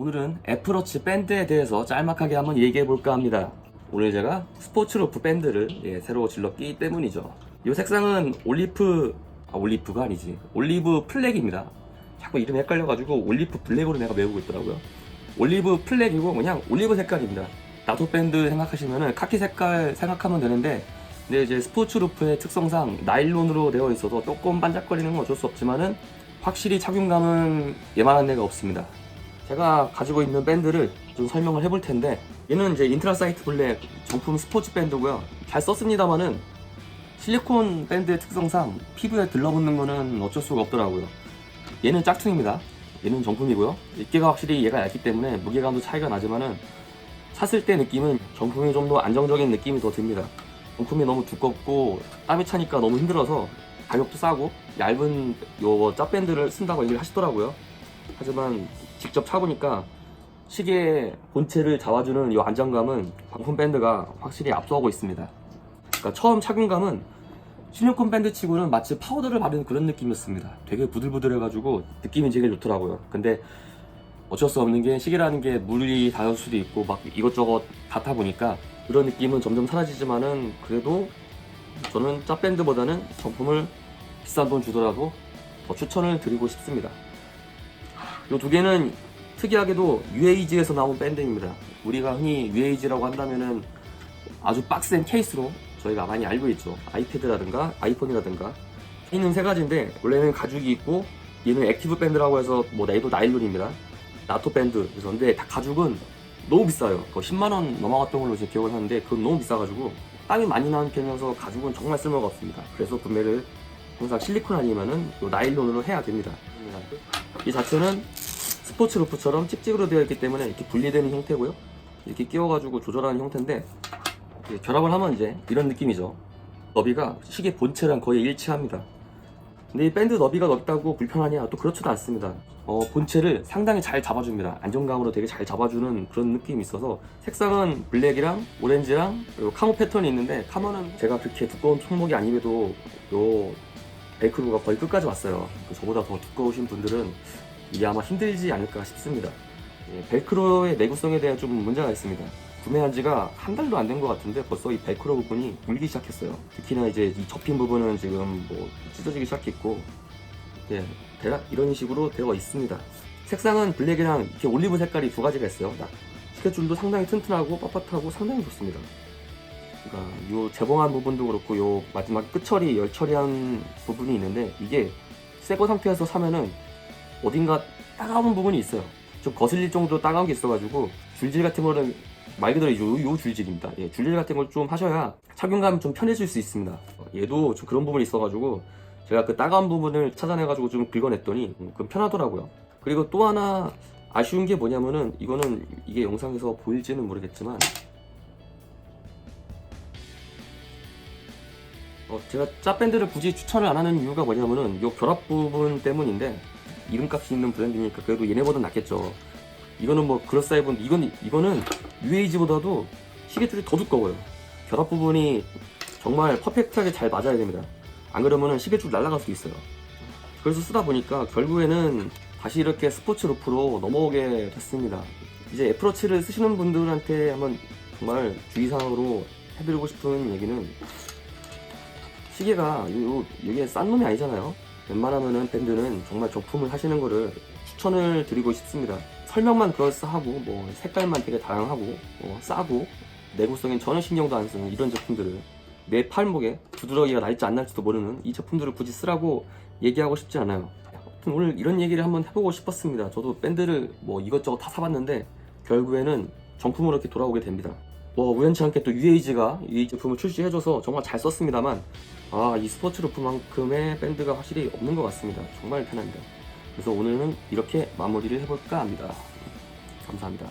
오늘은 애플워치 밴드에 대해서 짤막하게 한번 얘기해 볼까 합니다. 오늘 제가 스포츠로프 밴드를 예, 새로 질렀기 때문이죠. 이 색상은 올리프, 아, 올리프가 아니지. 올리브 플렉입니다. 자꾸 이름이 헷갈려가지고 올리브 블랙으로 내가 외우고 있더라고요. 올리브 플렉이고 그냥 올리브 색깔입니다. 나도 밴드 생각하시면은 카키 색깔 생각하면 되는데 근데 이제 스포츠 루프의 특성상 나일론으로 되어 있어서 조금 반짝거리는 건 어쩔 수 없지만은 확실히 착용감은 예만한 데가 없습니다. 제가 가지고 있는 밴드를 좀 설명을 해볼 텐데 얘는 이제 인트라사이트 블랙 정품 스포츠 밴드고요. 잘 썼습니다만은 실리콘 밴드의 특성상 피부에 들러붙는 거는 어쩔 수가 없더라고요. 얘는 짝퉁입니다. 얘는 정품이고요. 입게가 확실히 얘가 얇기 때문에 무게감도 차이가 나지만은 샀을 때 느낌은 정품이 좀 더 안정적인 느낌이 더 듭니다. 정품이 너무 두껍고 땀이 차니까 너무 힘들어서 가격도 싸고 얇은 요 짭밴드를 쓴다고 얘기를 하시더라고요. 하지만 직접 차보니까 시계 본체를 잡아주는 이 안정감은 방품 밴드가 확실히 압도하고 있습니다. 그러니까 처음 착용감은 실리콘 밴드 치고는 마치 파우더를 바른 그런 느낌이었습니다. 되게 부들부들해가지고 느낌이 되게 좋더라고요. 근데 어쩔 수 없는 게 시계라는 게 물이 닿을 수도 있고 막 이것저것 닿다 보니까 그런 느낌은 점점 사라지지만은 그래도 저는 짭 밴드보다는 정품을 비싼 돈 주더라도 더 추천을 드리고 싶습니다. 이 두 개는 특이하게도 UAG에서 나온 밴드입니다. 우리가 흔히 UAG라고 한다면은 아주 빡센 케이스로 저희가 많이 알고 있죠. 아이패드라든가 아이폰이라든가 있는 세 가지인데 원래는 가죽이 있고 얘는 액티브 밴드라고 해서 뭐 얘도 나일론입니다. 나토 밴드 그래서 근데 다 가죽은 너무 비싸요. 거 10만 원 넘어갔던 걸로 제 기억을 하는데 그건 너무 비싸가지고 땀이 많이 나는 편이어서 가죽은 정말 쓸모가 없습니다. 그래서 구매를 항상 실리콘 아니면은 요 나일론으로 해야 됩니다. 이 자체는 스포츠 루프처럼 찍찍으로 되어 있기 때문에 이렇게 분리되는 형태고요. 이렇게 끼워가지고 조절하는 형태인데 결합을 하면 이제 이런 느낌이죠. 너비가 시계 본체랑 거의 일치합니다. 근데 이 밴드 너비가 넓다고 불편하냐? 또 그렇지도 않습니다. 어, 본체를 상당히 잘 잡아줍니다. 안정감으로 되게 잘 잡아주는 그런 느낌이 있어서 색상은 블랙이랑 오렌지랑 그리고 카모 패턴이 있는데 카모는 제가 그렇게 두꺼운 손목이 아님에도 요 베이크루가 거의 끝까지 왔어요. 그 저보다 더 두꺼우신 분들은 이게 아마 힘들지 않을까 싶습니다. 예, 벨크로의 내구성에 대한 좀 문제가 있습니다. 구매한 지가 한 달도 안 된 것 같은데 벌써 이 벨크로 부분이 물기 시작했어요. 특히나 이제 이 접힌 부분은 지금 뭐 찢어지기 시작했고, 예, 대략 이런 식으로 되어 있습니다. 색상은 블랙이랑 이렇게 올리브 색깔이 두 가지가 있어요. 나- 스케줄도 상당히 튼튼하고 빳빳하고 상당히 좋습니다. 그러니까 요 재봉한 부분도 그렇고 요 마지막 끝처리 열 처리한 부분이 있는데 이게 새거 상태에서 사면은 어딘가 따가운 부분이 있어요. 좀 거슬릴 정도로 따가운 게 있어가지고 줄질 같은 거는 말 그대로 요, 요 줄질입니다. 예, 줄질 같은 걸 좀 하셔야 착용감이 좀 편해질 수 있습니다. 어, 얘도 좀 그런 부분이 있어가지고 제가 그 따가운 부분을 찾아내가지고 좀 긁어냈더니 음, 그럼 편하더라고요. 그리고 또 하나 아쉬운 게 뭐냐면은 이거는 이게 영상에서 보일지는 모르겠지만 어, 제가 짭밴드를 굳이 추천을 안 하는 이유가 뭐냐면은 이 결합 부분 때문인데 이름값이 있는 브랜드니까 그래도 얘네보다 낫겠죠. 이거는 뭐 그럴싸해 본 이건 이거는 UAG보다도 시계줄이 더 두꺼워요. 결합 부분이 정말 퍼펙트하게 잘 맞아야 됩니다. 안 그러면은 시계줄 날아갈 수 있어요. 그래서 쓰다 보니까 결국에는 다시 이렇게 스포츠 루프로 넘어오게 됐습니다. 이제 애플워치를 쓰시는 분들한테 한번 정말 주의사항으로 해드리고 싶은 얘기는 시계가 요, 이게 싼 놈이 아니잖아요. 웬만하면은 밴드는 정말 정품을 하시는 거를 추천을 드리고 싶습니다. 설명만 그럴싸하고 뭐 색깔만 되게 다양하고 뭐 싸고 내구성엔 전혀 신경도 안 쓰는 이런 제품들을 내 팔목에 두드러기가 날지 안 날지도 모르는 이 제품들을 굳이 쓰라고 얘기하고 싶지 않아요. 아무튼 오늘 이런 얘기를 한번 해보고 싶었습니다. 저도 밴드를 뭐 이것저것 다 사봤는데 결국에는 정품으로 이렇게 돌아오게 됩니다. 뭐 우연치 않게 또 UAG가 이 제품을 출시해줘서 정말 잘 썼습니다만 아 이 스포츠 루프만큼의 밴드가 확실히 없는 것 같습니다. 정말 편합니다. 그래서 오늘은 이렇게 마무리를 해볼까 합니다. 감사합니다.